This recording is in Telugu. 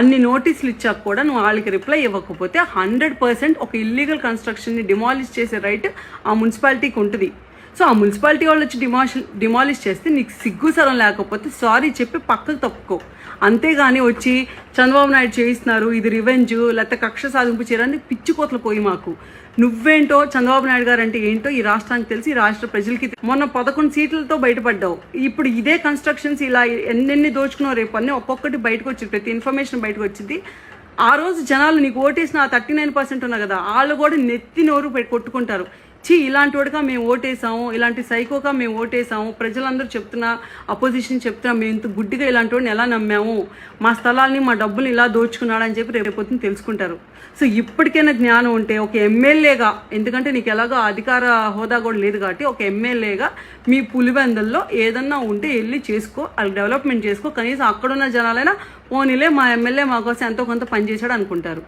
అన్ని నోటీసులు ఇచ్చాక కూడా నువ్వు వాళ్ళకి రిప్లై ఇవ్వకపోతే హండ్రెడ్ పర్సెంట్ ఒక ఇల్లీగల్ కన్స్ట్రక్షన్ని డిమాలిష్ చేసే రైట్ ఆ మున్సిపాలిటీకి ఉంటుంది. సో ఆ మున్సిపాలిటీ వాళ్ళు వచ్చి డిమాష్ డిమాలిష్ చేస్తే నీకు సిగ్గుసరం లేకపోతే సారీ చెప్పి పక్కకు తప్పుకో. అంతేగాని వచ్చి చంద్రబాబు నాయుడు చేయిస్తున్నారు ఇది రివెంజ్ లేకపోతే కక్ష సాధింపు చేయడానికి పిచ్చి కోతలు పోయి మాకు. నువ్వేంటో చంద్రబాబు నాయుడు గారు అంటే ఏంటో ఈ రాష్ట్రానికి తెలిసి ఈ రాష్ట్ర ప్రజలకి మొన్న పదకొండు సీట్లతో బయటపడ్డావు. ఇప్పుడు ఇదే కన్స్ట్రక్షన్స్ ఇలా ఎన్నెన్ని దోచుకున్నావు రేపు అన్నీ ఒక్కొక్కటి బయటకు వచ్చింది ప్రతి ఇన్ఫర్మేషన్ బయటకు వచ్చింది. ఆ రోజు జనాలు నీకు ఓటేసిన థర్టీ నైన్ పర్సెంట్ ఉన్నా కదా వాళ్ళు కూడా నెత్తి నోరు పెట్టి కొట్టుకుంటారు. చీ ఇలాంటి వాడుగా మేము ఓటేసాము ఇలాంటి సైకోగా మేము ఓటేసాము ప్రజలందరూ చెప్తున్నా అపోజిషన్ చెప్తున్నా మేము ఇంత గుడ్డిగా ఇలాంటి వాడిని ఎలా నమ్మాము? మా స్థలాల్ని మా డబ్బులు ఇలా దోచుకున్నాడని చెప్పి రేపొద్దున తెలుసుకుంటారు. సో ఇప్పటికైనా జ్ఞానం ఉంటే ఒక ఎమ్మెల్యేగా ఎందుకంటే నీకు ఎలాగో అధికార హోదా కూడా లేదు కాబట్టి ఒక ఎమ్మెల్యేగా మీ పులివెందల్లో ఏదన్నా ఉంటే వెళ్ళి చేసుకో అది డెవలప్మెంట్ చేసుకో కనీసం అక్కడున్న జనాలైనా పోనీలే మా ఎమ్మెల్యే మా కోసం ఎంతో కొంత పనిచేశాడు అనుకుంటారు.